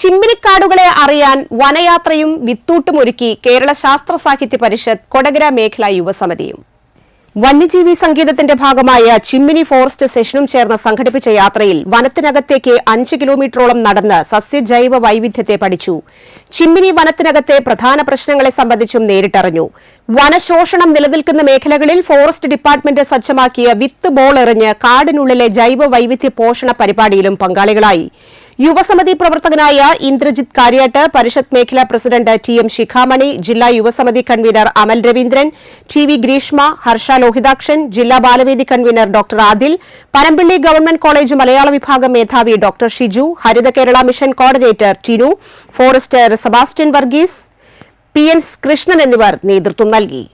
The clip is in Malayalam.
ചിമ്മിനിക്കാടുകളെ അറിയാൻ വനയാത്രയും വിത്തൂട്ടും ഒരുക്കി കേരള ശാസ്ത്ര സാഹിത്യ പരിഷത്ത് കൊടകര മേഖലാ യുവസമിതിയും. വന്യജീവി സംഗീതത്തിന്റെ ഭാഗമായ ചിമ്മിനി ഫോറസ്റ്റ് സെഷനും ചേർന്ന് സംഘടിപ്പിച്ച യാത്രയിൽ വനത്തിനകത്തേക്ക് അഞ്ച് കിലോമീറ്ററോളം നടന്ന് സസ്യജൈവ വൈവിധ്യത്തെ പഠിച്ചു. ചിമ്മിനി വനത്തിനകത്തെ പ്രധാന പ്രശ്നങ്ങളെ സംബന്ധിച്ചും നേരിട്ടറിഞ്ഞു. വനശോഷണം നിലനിൽക്കുന്ന മേഖലകളിൽ ഫോറസ്റ്റ് ഡിപ്പാർട്ട്മെന്റ് സജ്ജമാക്കിയ വിത്ത് ബോൾ എറിഞ്ഞ് കാടിനുള്ളിലെ ജൈവ വൈവിധ്യ പോഷണ പരിപാടിയിലും പങ്കാളികളായി. യുവസമിതി പ്രവർത്തകനായ ഇന്ദ്രജിത് കാര്യാട്ട് പരിഷത്ത് മേഖലാ പ്രസിഡന്റ് ടി എം ശിഖാമണി ജില്ലാ യുവസമിതി convener Amal Ravindran T V Greeshma Harsha Lohithakshan ജില്ലാ Balavedi convener doctor Adil Panampilly government college മലയാള വിഭാഗം മേധാവി doctor Shiju Haritha Kerala mission coordinator Tinu forester Sebastian Varghese P N Krishnan എന്നിവർ നേതൃത്വം നൽകി.